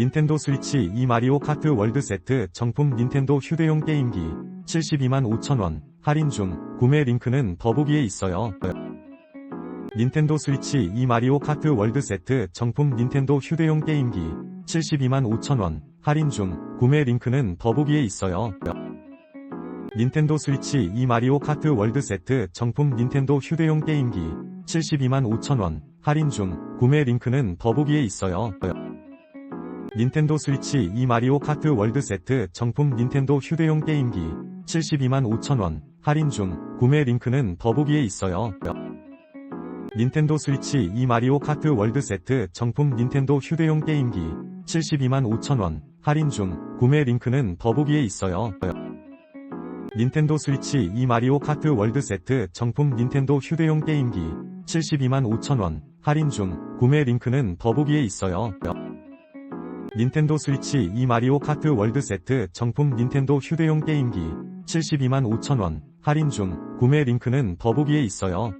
닌텐도 스위치 이 마리오 카트 월드 세트 정품 닌텐도 휴대용 게임기 72만 5천원 할인 중 구매 링크는 더보기에 있어요. 닌텐도 스위치 이 마리오 카트 월드 세트 정품 닌텐도 휴대용 게임기 72만 5천원 할인 중 구매 링크는 더보기에 있어요. 닌텐도 스위치 이 마리오 카트 월드 세트 정품 닌텐도 휴대용 게임기 72만 5천원 할인 중 구매 링크는 더보기에 있어요. 닌텐도 스위치 이 마리오 카트 월드 세트 정품 닌텐도 휴대용 게임기 72만 5천원 할인 중 구매 링크는 더보기에 있어요. 닌텐도 스위치 이 마리오 카트 월드 세트 정품 닌텐도 휴대용 게임기 72만 5천원 할인 중 구매 링크는 더보기에 있어요. 닌텐도 스위치 이 마리오 카트 월드 세트 정품 닌텐도 휴대용 게임기 72만 5천원 할인 중 구매 링크는 더보기에 있어요. 닌텐도 스위치 이 마리오 카트 월드 세트 정품 닌텐도 휴대용 게임기 72만 5천원 할인 중 구매 링크는 더보기에 있어요.